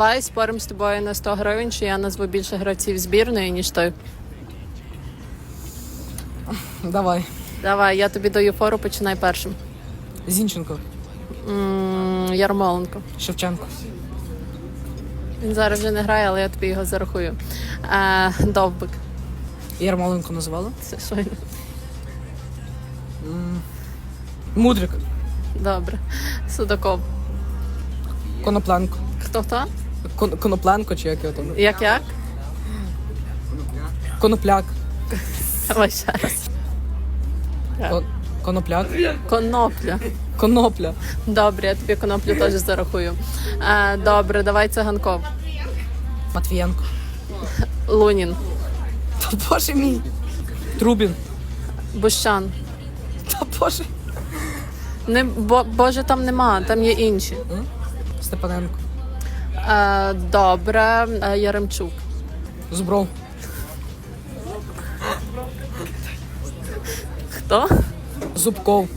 Давай споримо з тобою на 100 гривень, що я назву більше гравців збірної, ніж ти. Давай. Давай, я тобі даю фору, починай першим. Зінченко, М, Ярмоленко. Шевченко, Він зараз вже не грає, але я тобі його зарахую. Е, Довбик. Ярмоленко називали. Це що? Мудрик, Добре. Судаков. Конопленко. Хто хто? Кон- Конопленко чи як його там? Як як? Конопляк. Давай ще раз. Кон- Конопляк. Конопля. Конопля. Добре, я тобі коноплю теж зарахую. Е, добре, давай циганков. Матвієнко. Лунін. Та боже мій. Трубін. Бущан. Та боже. Не, бо, Боже, там нема, там є інші. Степаненко. Е, добре, е, Яремчук. Зубров. Хто? Зубков.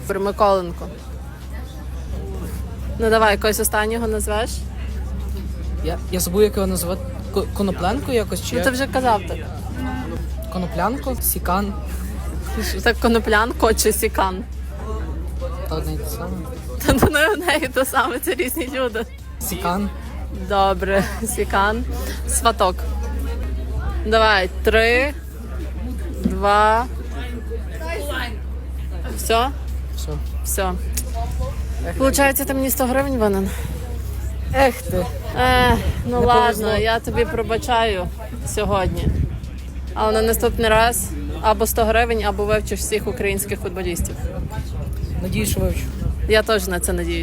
Добре, Миколенко. Ну давай, якогось останнього назвеш. Я, я забув, як його називати. Ко- Конопленко якось чи Ну ти вже казав так. Коноплянко, Сікан. Так коноплянко чи сікан. Та одне й те саме. Та ну не одне і те саме, це різні люди. Сікан. Добре, сікан. Сваток. Давай, три, два. Все? Все. Все. Получається, ти мені 100 гривень винен? Ех ти. Е, ну Не ладно, я тобі пробачаю сьогодні. Але на наступний раз або 100 гривень, або вивчиш всіх українських футболістів. Надіюсь, що вивчу. Я теж на це надіюсь.